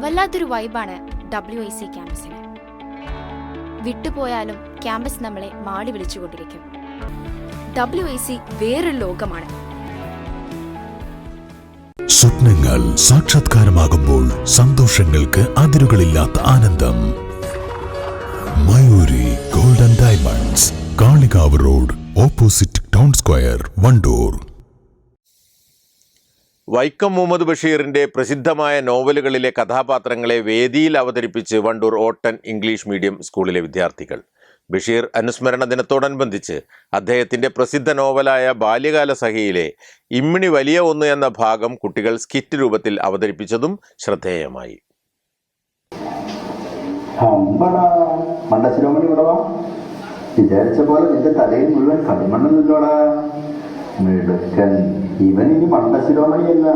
വല്ലാത്തൊരു വൈബാണ് W I C ക്യാമ്പസിന്. വിട്ടുപോയാലും ക്യാമ്പസ് നമ്മളെ മാടി വിളിച്ചുകൊണ്ടിരിക്കും. ഡബ്ല്യു ഐ സി വേറൊരു ലോകമാണ്. സ്വപ്നങ്ങൾ സാക്ഷാത്കാരമാകുമ്പോൾ സന്തോഷങ്ങൾക്ക് അതിരുകളില്ലാത്ത ആനന്ദം. Mayuri golden diamonds Kalikavu road opposite town square Wandoor. Vaikom Muhammad ബഷീറിന്റെ പ്രസിദ്ധമായ നോവലുകളിലെ കഥാപാത്രങ്ങളെ വേദിയിൽ അവതരിപ്പിച്ച് വണ്ടൂർ ഓട്ടൻ ഇംഗ്ലീഷ് മീഡിയം സ്കൂളിലെ വിദ്യാർത്ഥികൾ. ബഷീർ അനുസ്മരണ ദിനത്തോടനുബന്ധിച്ച് അദ്ദേഹത്തിന്റെ പ്രസിദ്ധ നോവലായ ബാല്യകാല സഖിയിലെ ഇമ്മിണി വലിയ ഒന്ന് എന്ന ഭാഗം കുട്ടികൾ സ്കിറ്റ് രൂപത്തിൽ അവതരിപ്പിച്ചതും ശ്രദ്ധേയമായി. വിചാരിച്ച പോലെ നിന്റെ തലയിൽ മുഴുവൻ കളിമണ്ണൊന്നുമില്ലോടാ മിടുക്കൻ ഇവൻ ഇനി മണ്ടശിരോമണിയല്ല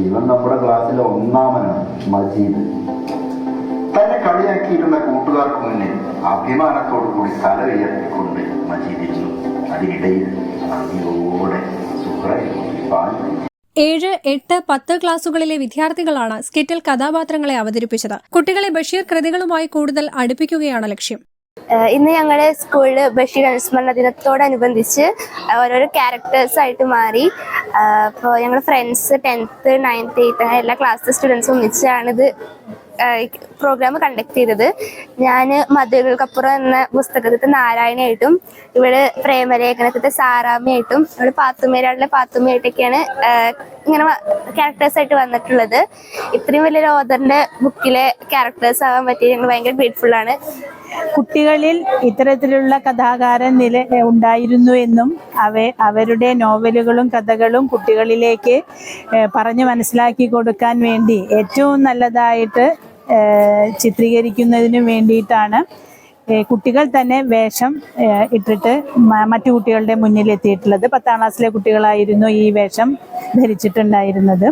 ഇവൻ നമ്മുടെ ക്ലാസ്സിലെ ഒന്നാമനാണ് മജീദ്. തന്നെ കളിയാക്കിയിരുന്ന കൂട്ടുകാർക്ക് മുന്നിൽ അഭിമാനത്തോടു കൂടി തല ഉയർത്തിക്കൊണ്ട് മജീദ് ഇരുന്നു. അതിനിടയിൽ പാൽ ഏഴ് എട്ട് പത്ത് ക്ലാസുകളിലെ വിദ്യാർത്ഥികളാണ് സ്കിറ്റിൽ കഥാപാത്രങ്ങളെ അവതരിപ്പിച്ചത്. കുട്ടികളെ ബഷീർ കൃതികളുമായി കൂടുതൽ അടുപ്പിക്കുകയാണ് ലക്ഷ്യം. ഇന്ന് ഞങ്ങളുടെ സ്കൂളിൽ ബഷീർ അനുസ്മരണ ദിനത്തോടനുബന്ധിച്ച് ഓരോരോ ക്യാരക്ടേഴ്സ് ആയിട്ട് മാറി. അപ്പോൾ ഞങ്ങൾ ഫ്രണ്ട്സ് ടെൻത്ത് നയൻത്ത് എയ്ത്ത് അങ്ങനെ എല്ലാ ക്ലാസ് സ്റ്റുഡൻസും ഒന്നിച്ചാണ് ഇത് പ്രോഗ്രാം കണ്ടക്ട് ചെയ്തത്. ഞാൻ മധുരകൾക്കപ്പുറം എന്ന പുസ്തകത്തിലെ നാരായണയായിട്ടും ഇവിടെ പ്രേമലേഖനത്തിലെ സാറാമ്മയായിട്ടും ഇവിടെ പാത്തുമേരാളിലെ പാത്തുമ്മയായിട്ടൊക്കെയാണ് ഇങ്ങനെ ക്യാരക്ടേഴ്സ് ആയിട്ട് വന്നിട്ടുള്ളത്. ഇത്രയും വലിയൊരു ഓദറിന്റെ ബുക്കിലെ ക്യാരക്ടേഴ്സ് ആവാൻ പറ്റി ഞങ്ങൾ ഭയങ്കര ഗ്രേറ്റ്ഫുൾ ആണ്. കുട്ടികളിൽ ഇത്തരത്തിലുള്ള കഥാകാരൻ നില ഉണ്ടായിരുന്നു എന്നും അവ അവരുടെ നോവലുകളും കഥകളും കുട്ടികളിലേക്ക് പറഞ്ഞു മനസ്സിലാക്കി കൊടുക്കാൻ വേണ്ടി ഏറ്റവും നല്ലതായിട്ട് ചിത്രീകരിക്കുന്നതിനും വേണ്ടിയിട്ടാണ് കുട്ടികൾ തന്നെ വേഷം ഇട്ടിട്ട് മറ്റു കുട്ടികളുടെ മുന്നിൽ എത്തിയിട്ടുള്ളത്. പത്താം ക്ലാസ്സിലെ കുട്ടികളായിരുന്നു ഈ വേഷം ധരിച്ചിട്ടുണ്ടായിരുന്നത്.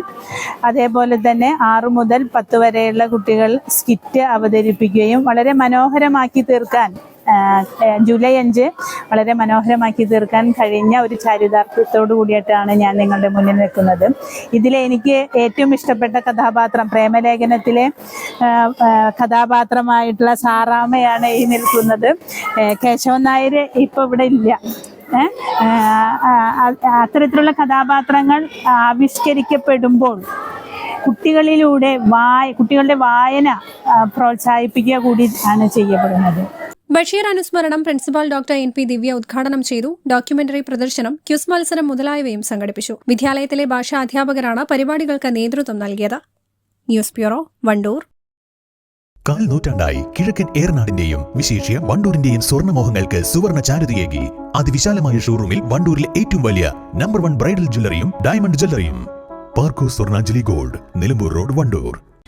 അതേപോലെ തന്നെ ആറു മുതൽ പത്ത് വരെയുള്ള കുട്ടികൾ സ്കിറ്റ് അവതരിപ്പിക്കുകയും വളരെ മനോഹരമാക്കി തീർക്കാൻ ജൂലൈ അഞ്ച് വളരെ മനോഹരമാക്കി തീർക്കാൻ കഴിഞ്ഞ ഒരു ചാരിതാർത്ഥ്യത്തോടു കൂടിയിട്ടാണ് ഞാൻ നിങ്ങളുടെ മുന്നിൽ നിൽക്കുന്നത്. ഇതിൽ എനിക്ക് ഏറ്റവും ഇഷ്ടപ്പെട്ട കഥാപാത്രം പ്രേമലേഖനത്തിലെ കഥാപാത്രമായിട്ടുള്ള സാറാമ്മയാണ് ഈ നിൽക്കുന്നത്. കേശവൻ നായർ ഇപ്പോൾ ഇവിടെ ഇല്ല. അത്തരത്തിലുള്ള കഥാപാത്രങ്ങൾ ആവിഷ്കരിക്കപ്പെടുമ്പോൾ കുട്ടികളിലൂടെ വായ കുട്ടികളുടെ വായന പ്രോത്സാഹിപ്പിക്കുക കൂടി ആണ് ചെയ്യപ്പെടുന്നത്. ബഷീർ അനുസ്മരണം principal doctor N P Divya ഉദ്ഘാടനം ചെയ്തു. ഡോക്യുമെന്ററി പ്രദർശനം ക്യൂസ് മത്സരം മുതലായവയും സംഘടിപ്പിച്ചു. വിദ്യാലയത്തിലെ ഭാഷാ അധ്യാപകരാണ് പരിപാടികൾക്ക് നേതൃത്വം നൽകിയത്. News bureau Wandoor. കാൽ നൂറ്റാണ്ടായി കിഴക്കൻ ഏറനാടിന്റെയും വിശേഷ്യ വണ്ടൂരിന്റെയും സ്വർണമോഹങ്ങൾക്ക് സുവർണ ചാരുതയേകി. അതിവിശാലമായ ഷോറൂമിൽ വണ്ടൂരിലെ ഏറ്റവും വലിയ നമ്പർ വൺ ബ്രൈഡൽ ജ്വല്ലറിയും diamond ജ്വല്ലറിയും. Parco Swarnanjali gold Nilambur road Wandoor.